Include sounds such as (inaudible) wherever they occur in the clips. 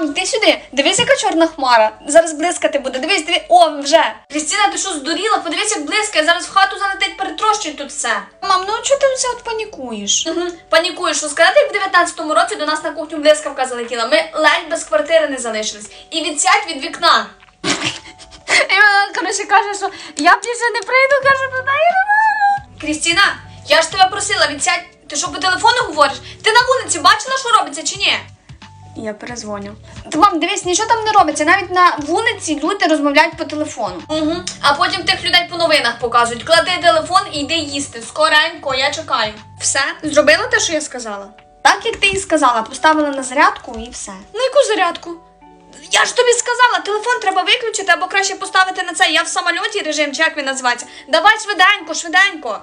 Мам, йди сюди. Дивись, яка чорна хмара. Зараз блискати буде. Дивись, дивись. О, вже. Крістіна, ти що здуріла? Подивись, як блискає. Зараз в хату залетить, перетрощить тут все. Мам, ну чого ти все от панікуєш? Угу. Панікуєш, що сказати, як в 19-му році до нас на кухню блискавка залетіла. Ми ледь без квартири не залишились. І відсядь від вікна. (laughs) І вона, коротше, каже, що я більше не прийду, каже, до неї нормально. Крістіна, я ж тебе просила, відсядь. Ти що по телефону говориш? Ти на вулиці бачила, що робиться чи ні? Я перезвоню. Та мам, дивись, нічого там не робиться. Навіть на вулиці люди розмовляють по телефону. Угу. А потім тих людей по новинах показують. Клади телефон і йди їсти. Скоренько, я чекаю. Все? Зробила те, що я сказала? Так, як ти і сказала, поставила на зарядку і все. На яку зарядку? Я ж тобі сказала, телефон треба виключити або краще поставити на це. Я в самольоті режим, чи як він називається. Давай швиденько, швиденько.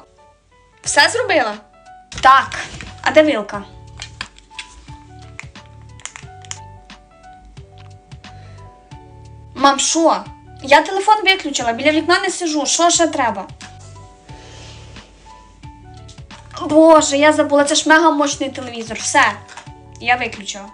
Все зробила? Так. А де вилка? Мам, що? Я телефон виключила, біля вікна не сижу. Що ще треба? Боже, я забула, це ж мега мощний телевізор. Все. Я виключила.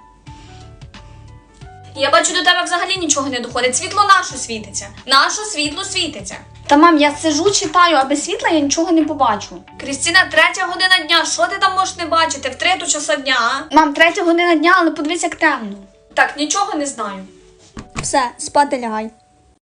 Я бачу, до тебе взагалі нічого не доходить. Світло наше світиться. Наше світло світиться. Та мам, я сижу, читаю, а без світла я нічого не побачу. Крістіна, третя година дня. Що ти там можеш не бачити в трету часа дня? а? Мам, третя година дня, але подивись, як темно. Так, нічого не знаю. Все, спати лягай.